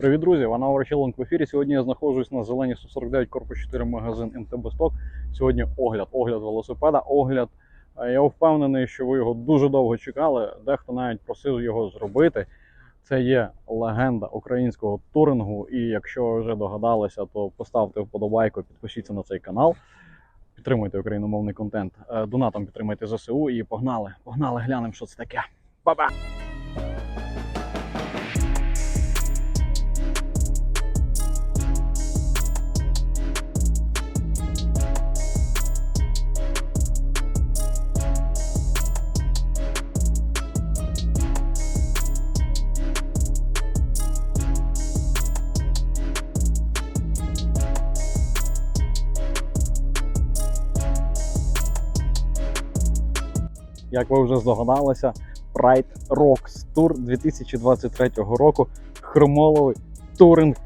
Привіт, друзі! Вона Орчелонг в ефірі. Сьогодні я знаходжусь на зеленій 149 корпус 4 магазин МТБ Сток. Сьогодні огляд, огляд велосипеда, огляд. Е, Я впевнений, що ви його дуже довго чекали. Дехто навіть просив його зробити. Це є легенда українського турингу. І якщо ви вже догадалися, то поставте вподобайку, підпишіться на цей канал. Підтримуйте україномовний контент. Е, Донатом підтримайте ЗСУ і погнали. Погнали, глянемо, що це таке. Ба-ба! Як ви вже здогадалися, Pride Rocks Tour 2023 року. Хромоловий туринг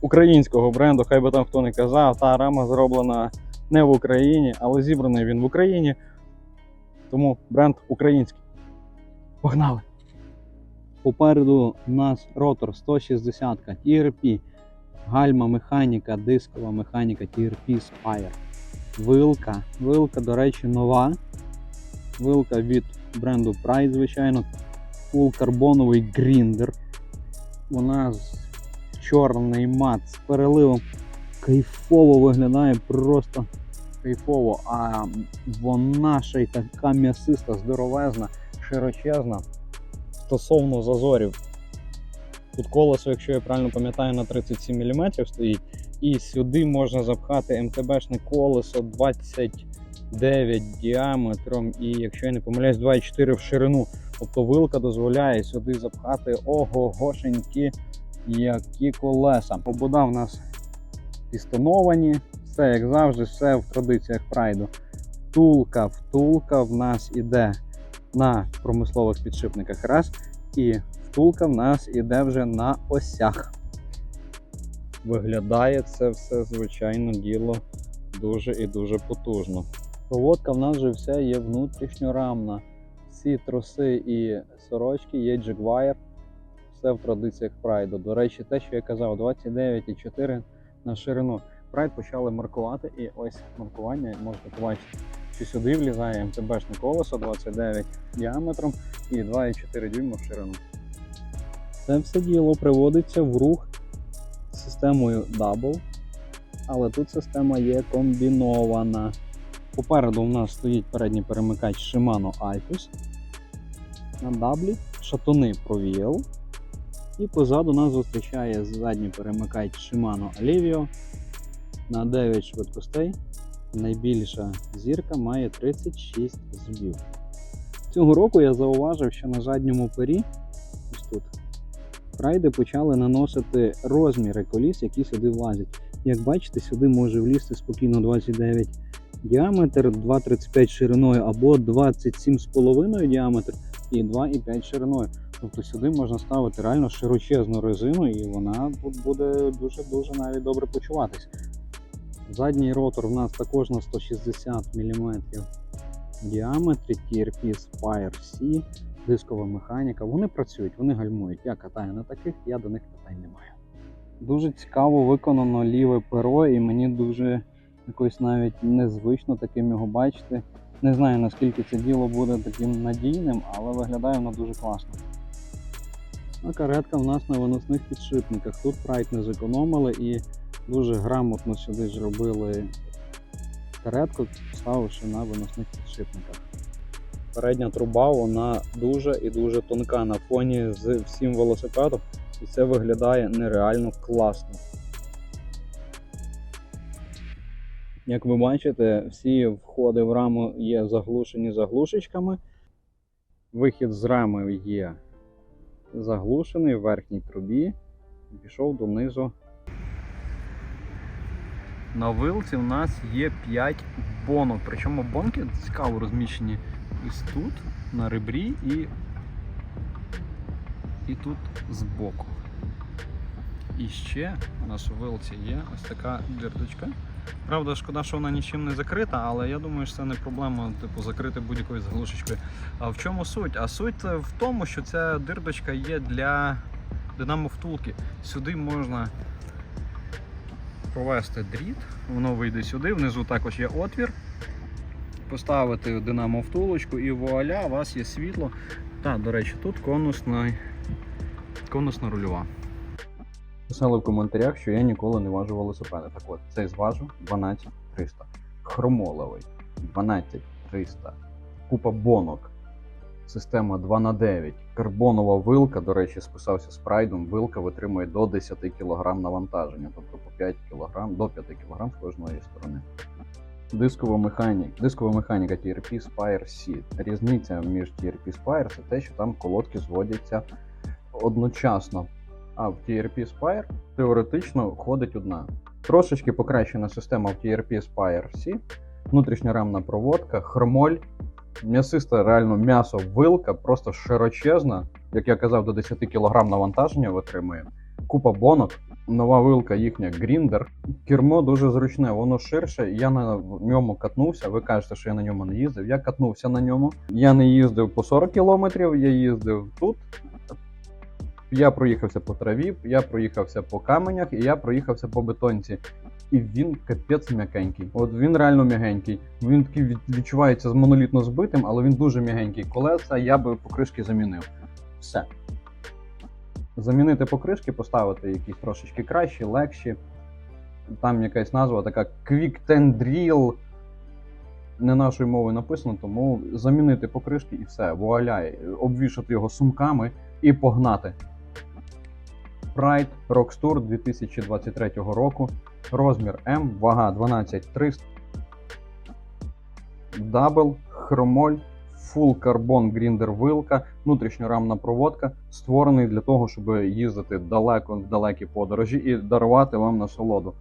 українського бренду. Хай би там хто не казав, та рама зроблена не в Україні, але зібраний він в Україні. Тому бренд український. Погнали! Попереду у нас ротор 160 TRP, гальма механіка, дискова механіка TRP Spire. Вилка. Вилка, до речі, нова. Вилка від бренду Pride, звичайно. Full карбоновий гріндер. Вона чорний мат з переливом. Кайфово виглядає просто кайфово. А вона ще й така м'ясиста, здоровезна, широчезна. Стосовно зазорів. Тут колесо, якщо я правильно пам'ятаю, на 37 мм стоїть. І сюди можна запхати МТБшне колесо 29 діаметром і, якщо я не помиляюсь, 2,4 в ширину. Тобто вилка дозволяє сюди запхати ого-гошенькі які колеса. Обода в нас пістоновані, все як завжди, все в традиціях прайду. Втулка, втулка в нас іде на промислових підшипниках раз, і втулка в нас іде вже на осях. Виглядає це все, звичайно, діло дуже і дуже потужно. Проводка в нас вже вся є внутрішньорамна. Всі троси і сорочки є джеквайр. Все в традиціях прайду. До речі, те, що я казав, 29,4 на ширину. Прайд почали маркувати, і ось маркування можете побачити, що сюди влізає МТБшне колесо 29 діаметром і 2,4 дюйма в ширину. Це все діло приводиться в рух системою Double, але тут система є комбінована. Попереду у нас стоїть передній перемикач Shimano Altus. На даблі шатуни Proviel. І позаду нас зустрічає задній перемикач Shimano Alivio на 9 швидкостей. Найбільша зірка має 36 зубів. Цього року я зауважив, що на задньому пері, ось тут, прайди почали наносити розміри коліс, які сюди влазять. Як бачите, сюди може влізти спокійно 29 діаметр, 2,35 шириною або 27,5 діаметр і 2,5 шириною. Тобто сюди можна ставити реально широчезну резину, і вона тут буде дуже-дуже навіть добре почуватись. Задній ротор в нас також на 160 мм в діаметрі, TRP Spire C, дискова механіка. Вони працюють, вони гальмують. Я катаю на таких, я до них питань не маю. Дуже цікаво виконано ліве перо, і мені дуже якось навіть незвично таким його бачити. Не знаю наскільки це діло буде таким надійним, але виглядає воно дуже класно. А каретка в нас на виносних підшипниках. Тут прайд не зекономили і дуже грамотно сюди ж робили каретку, поставивши на виносних підшипниках. Передня труба вона дуже і дуже тонка на фоні з всім велосипедом, і це виглядає нереально класно. Як ви бачите, всі входи в раму є заглушені заглушечками. Вихід з рами є заглушений в верхній трубі пішов донизу. На вилці у нас є 5 бонок. Причому бонки цікаво розміщені ось тут, на ребрі і, і тут збоку. І ще у нас у вилці є ось така дірдочка. Правда, шкода, що вона нічим не закрита, але я думаю, що це не проблема, типу, закрити будь-якою заглушечкою. А в чому суть? А суть в тому, що ця дирдочка є для динамо втулки. Сюди можна провести дріт, воно вийде сюди, внизу також є отвір. Поставити динамо втулочку і вуаля, у вас є світло. Та, до речі, тут конусна, конусна рульова. Писали в коментарях, що я ніколи не важу велосипеди. Так от, цей зважу 12300. Хромоловий 12300. Купа бонок. Система 2 на 9 Карбонова вилка, до речі, списався з прайдом. Вилка витримує до 10 кг навантаження, тобто по 5 кг до 5 кг з кожної сторони. Дискова механіка. Дискова механіка TRP Spire C. Різниця між TRP Spire це те, що там колодки зводяться одночасно. А в TRP Spire теоретично ходить одна. Трошечки покращена система в TRP Spire C. Внутрішньорамна проводка, хромоль, м'ясиста реально м'ясо, вилка, просто широчезна. Як я казав, до 10 кг навантаження витримує. Купа бонок, нова вилка їхня Гріндер. Кермо дуже зручне, воно ширше. Я на ньому катнувся. Ви кажете, що я на ньому не їздив. Я катнувся на ньому. Я не їздив по 40 км, я їздив тут. Я проїхався по траві, я проїхався по каменях і я проїхався по бетонці. І він капець м'якенький. От він реально м'ягенький. Він такий відчувається з монолітно збитим, але він дуже м'ягенький. Колеса я би покришки замінив. Все. Замінити покришки, поставити якісь трошечки кращі, легші. Там якась назва така Quick Ten Drill. Не нашою мовою написано, тому замінити покришки і все. Вуаля, обвішати його сумками і погнати. Pride Rocks Tour 2023 року. Розмір М, вага 12300. Дабл, хромоль, Full Carbon Grinder вилка, внутрішньорамна проводка, створений для того, щоб їздити далеко в далекі подорожі і дарувати вам насолоду.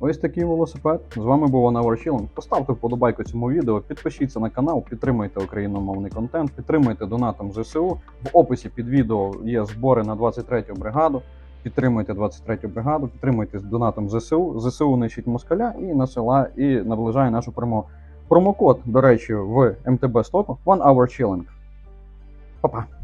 Ось такий велосипед. З вами був Анавар Чілен. Поставте вподобайку цьому відео, підпишіться на канал, підтримуйте україномовний контент, підтримуйте донатом ЗСУ. В описі під відео є збори на 23-ю бригаду. Підтримуйте 23-ю бригаду, підтримуйте донатом ЗСУ. ЗСУ нищить москаля і насила, і наближає нашу перемогу. Промокод, до речі, в МТБ стоку One Hour Chilling. Па-па!